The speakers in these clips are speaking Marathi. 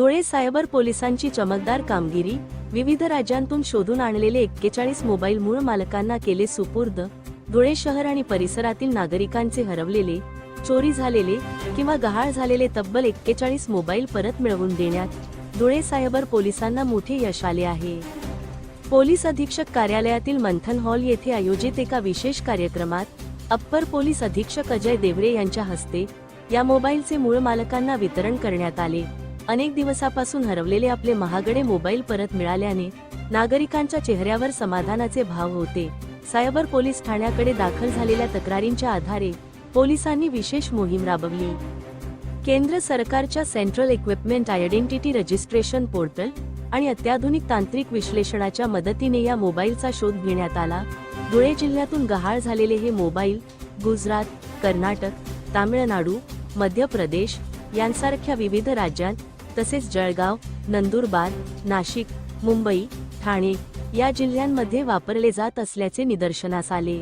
धुळे सायबर पोलिसांची चमकदार कामगिरी विविध राज्यांतून शोधून आणलेले एक्केचाळीस मोबाईल मूळ मालकांना केले सुपूर्द धुळे शहर आणि परिसरातील नागरिकांचे हरवलेले चोरी झालेले किंवा गहाळ झालेले तब्बल एक्केचाळीस मोबाईल परत मिळवून देण्यात धुळे सायबर पोलिसांना मोठे यश आले आहे. पोलीस अधीक्षक कार्यालयातील मंथन हॉल येथे आयोजित एका विशेष कार्यक्रमात अप्पर पोलीस अधीक्षक अजय देवरे यांच्या हस्ते या मोबाईलचे मूळ मालकांना वितरण करण्यात आले. अनेक दिवसापासून हरवलेले आपले महागडे मोबाईल परत मिळाल्याने नागरिकांच्या चेहऱ्यावर समाधानाचे भाव होते. सायबर पोलीस ठाण्याकडे दाखल झालेल्या तक्रारींच्या आधारे पोलिसांनी विशेष मोहीम राबवली. केंद्र सरकारच्या central equipment identity registration portal आणि अत्याधुनिक तांत्रिक विश्लेषणाच्या मदतीने या मोबाईलचा शोध घेण्यात आला. धुळे जिल्ह्यातून गहाळ झालेले हे मोबाईल गुजरात कर्नाटक तामिळनाडू मध्य प्रदेश यांसारख्या विविध राज्यांत तसेच जळगाव नंदुरबार नाशिक मुंबई ठाणे या जिल्ह्यांमध्ये वापरले जात असल्याचे निदर्शनास आले.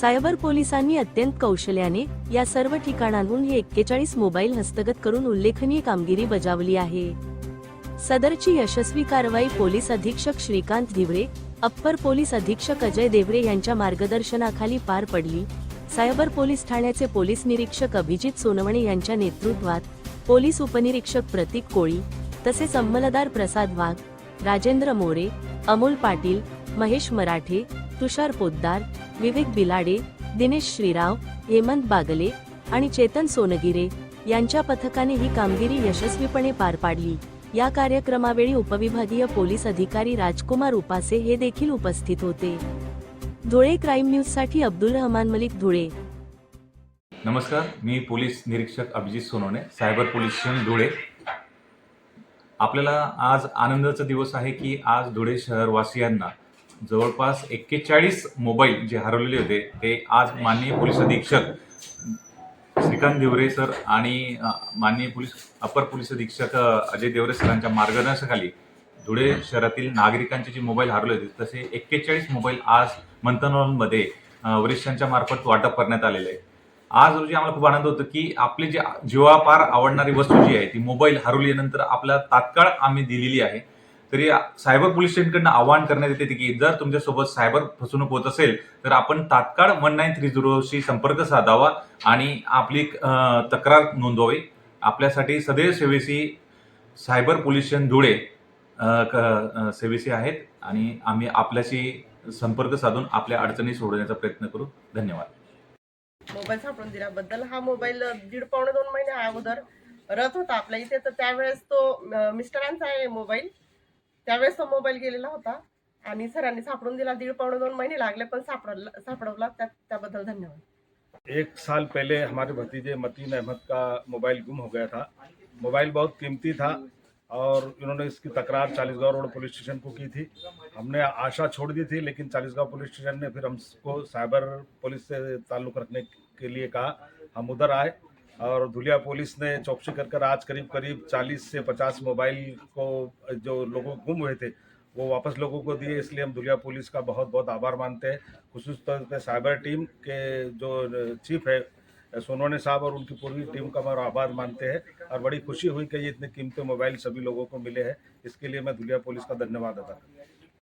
सायबर पोलिसांनी अत्यंत कौशल्याने या सर्व ठिकाणांहून हे एक्केचाळीस मोबाईल हस्तगत करून उल्लेखनीय कामगिरी बजावली आहे. सदरची यशस्वी कारवाई पोलीस अधीक्षक श्रीकांत धिवरे अप्पर पोलीस अधीक्षक अजय देवरे यांच्या मार्गदर्शनाखाली पार पडली. सायबर पोलीस ठाण्याचे पोलीस निरीक्षक अभिजित सोनवणे यांच्या नेतृत्वात पोलीस उपनिरीक्षक प्रतीक कोळी तसेच अंमलदार प्रसाद वाघ राजेंद्र मोरे अमोल पाटील महेश मराठे तुषार पोद्दार विवेक बिलाडे दिनेश श्रीराव हेमंत बागले आणि चेतन सोनगिरे यांच्या पथकाने ही कामगिरी यशस्वीपणे पार पाडली. या कार्यक्रमावेळी उपविभागीय पोलीस अधिकारी राजकुमार उपासे हे देखील उपस्थित होते. धुळे क्राईम न्यूजसाठी अब्दुल रहमान मलिक धुळे. नमस्कार मी पोलीस निरीक्षक Abhijit Sonawane cyber police station Dhule. आपल्याला आज आनंदाचा दिवस आहे की आज धुळे शहरवासियांना जवळपास एक्केचाळीस मोबाईल जे हरवलेले होते ते आज माननीय पोलीस अधीक्षक श्रीकांत देवरे सर आणि माननीय पोलीस अपर पोलीस अधीक्षक अजय देवरे सरांच्या मार्गदर्शनाखाली धुळे शहरातील नागरिकांचे जे मोबाईल हरवले होते तसे एक्केचाळीस मोबाईल आज मंथनमध्ये वरिष्ठांच्या मार्फत वाटप करण्यात आलेले आहे आज रोजी आम्हाला खूप आनंद होतो की आपली जी जीवापार आवडणारी वस्तू जी आहे ती मोबाईल हरवल्यानंतर आपला तात्काळ आम्ही दिलेली आहे. तरी सायबर पोलीस स्टेशनकडनं आवाहन करण्यात येते की जर तुमच्यासोबत सायबर फसवणूक होत असेल तर आपण तात्काळ वन नाईन थ्री झिरोशी संपर्क साधावा आणि आपली तक्रार नोंदवावी. आपल्यासाठी सदैव सेवेसी सायबर पोलीस स्टेशन धुळे क- सेवेसी आहेत आणि आम्ही आपल्याशी संपर्क साधून आपल्या अडचणी सोडवण्याचा प्रयत्न करू. धन्यवाद. मोबाईल सापडून दिल्याबद्दल. हा मोबाईल दीड पावणे दोन महिने अगोदर रथ होता आपल्या इथे. तर त्यावेळेस तो मिस्टरांचा आहे मोबाईल. त्यावेळेस तो मोबाईल गेलेला होता. आणि सरांनी सापडून दिला. दीड पावणे दोन महिने लागले पण सापडला सापडवला. त्या त्याबद्दल धन्यवाद. एक साल पहले हमारे भतीजे मतीन अहमद का मोबाइल गुम हो गया था. मोबाइल बहुत कीमती था. और इन्होंने इसकी तकरार चालीसगांव रोड पुलिस स्टेशन को की थी। हमने आशा छोड़ दी थी, लेकिन चालीसगांव पुलिस स्टेशन ने फिर हमको साइबर पुलिस से ताल्लुक़ रखने के लिए कहा। हम उधर आए और धुलिया पुलिस ने चौकसी कर कर आज करीब करीब 40 से 50 मोबाइल को, जो लोगों गुम हुए थे, वो वापस लोगों को दिए। इसलिए हम धुलिया पुलिस का बहुत बहुत आभार मानते हैं। खसूस तौर पर साइबर टीम के जो चीफ है सोनोने साहब और उनकी पूरी टीम का हमारा आभार मानते हैं और बड़ी खुशी हुई कि ये इतने कीमती मोबाइल सभी लोगों को मिले हैं। इसके लिए मैं धुलिया पुलिस का धन्यवाद अदा करता